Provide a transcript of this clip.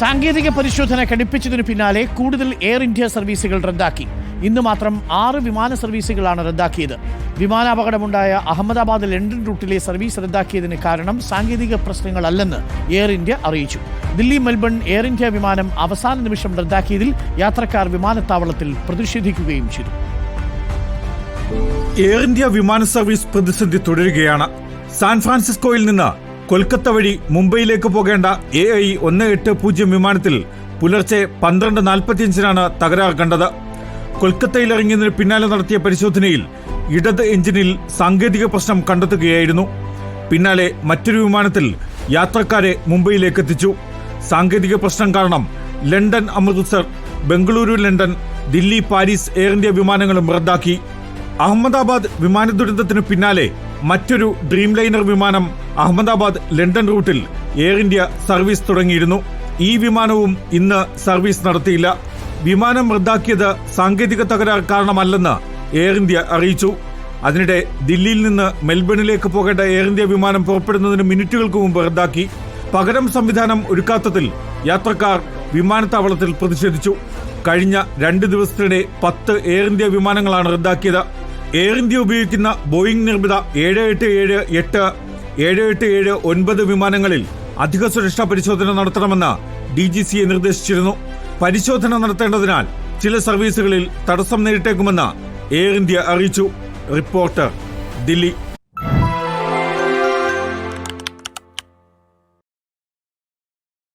സാങ്കേതിക പരിശോധന കടുപ്പിച്ചതിനു പിന്നാലെ കൂടുതൽ എയർ ഇന്ത്യ സർവീസുകൾ റദ്ദാക്കി. ഇന്ന് മാത്രം ആറ് വിമാന സർവീസുകളാണ് റദ്ദാക്കിയത്. വിമാനാപകടമുണ്ടായ അഹമ്മദാബാദ് ലണ്ടൻ റൂട്ടിലെ സർവീസ് റദ്ദാക്കിയതിന് കാരണം സാങ്കേതിക പ്രശ്നങ്ങളല്ലെന്ന് എയർ ഇന്ത്യ അറിയിച്ചു. ദില്ലി മെൽബൺ എയർ ഇന്ത്യ വിമാനം അവസാന നിമിഷം റദ്ദാക്കിയതിൽ യാത്രക്കാർ വിമാനത്താവളത്തിൽ പ്രതിഷേധിക്കുകയും ചെയ്തു. എയർ ഇന്ത്യ വിമാന സർവീസ് പ്രതിസന്ധി തുടരുകയാണ്. സാൻ ഫ്രാൻസിസ്കോയിൽ നിന്ന് കൊൽക്കത്ത വഴി മുംബൈയിലേക്ക് പോകേണ്ട എ ഐ ഒന്ന് എട്ട് പൂജ്യം വിമാനത്തിൽ പുലർച്ചെ പന്ത്രണ്ട് നാൽപ്പത്തിയഞ്ചിനാണ് തകരാർ കണ്ടത്. കൊൽക്കത്തയിൽ ഇറങ്ങിയതിന് പിന്നാലെ നടത്തിയ പരിശോധനയിൽ ഇടത് എഞ്ചിനിൽ സാങ്കേതിക പ്രശ്നം കണ്ടെത്തുകയായിരുന്നു. പിന്നാലെ മറ്റൊരു വിമാനത്തിൽ യാത്രക്കാരെ മുംബൈയിലേക്ക് എത്തിച്ചു സാങ്കേതിക പ്രശ്നം കാരണം London Amritsar Bengaluru London Delhi Paris Air India വിമാനങ്ങളും റദ്ദാക്കി. അഹമ്മദാബാദ് വിമാന ദുരന്തത്തിന് പിന്നാലെ മറ്റൊരു ഡ്രീം ലൈനർ വിമാനം അഹമ്മദാബാദ് ലണ്ടൻ റൂട്ടിൽ എയർ ഇന്ത്യ സർവീസ് തുടങ്ങിയിരുന്നു. ഈ വിമാനവും ഇന്ന് സർവീസ് നടത്തിയില്ല. വിമാനം റദ്ദാക്കിയത് സാങ്കേതിക തകരാർ കാരണമല്ലെന്ന് എയർ ഇന്ത്യ അറിയിച്ചു. അതിനിടെ ദില്ലിയിൽ നിന്ന് മെൽബണിലേക്ക് പോകേണ്ട എയർ ഇന്ത്യ വിമാനം പുറപ്പെടുന്നതിന് മിനിറ്റുകൾക്ക് മുമ്പ് റദ്ദാക്കി. പകരം സംവിധാനം ഒരുക്കാത്തതിൽ യാത്രക്കാർ വിമാനത്താവളത്തിൽ പ്രതിഷേധിച്ചു. കഴിഞ്ഞ രണ്ട് ദിവസത്തിനിടെ പത്ത് എയർ ഇന്ത്യ വിമാനങ്ങളാണ് റദ്ദാക്കിയത്. എയർ ഇന്ത്യ ഉപയോഗിക്കുന്ന ബോയിംഗ് നിർമ്മിത ഏഴ് എട്ട് ഏഴ് എട്ട് ഏഴ് എട്ട് ഏഴ് ഒൻപത് വിമാനങ്ങളിൽ അധിക സുരക്ഷാ പരിശോധന നടത്തണമെന്ന് ഡി ജി സിയെ നിർദ്ദേശിച്ചിരുന്നു. പരിശോധന നടത്തേണ്ടതിനാൽ ചില സർവീസുകളിൽ തടസ്സം നേരിട്ടേക്കുമെന്ന് എയർ ഇന്ത്യ അറിയിച്ചു. റിപ്പോർട്ടർ ദില്ലി.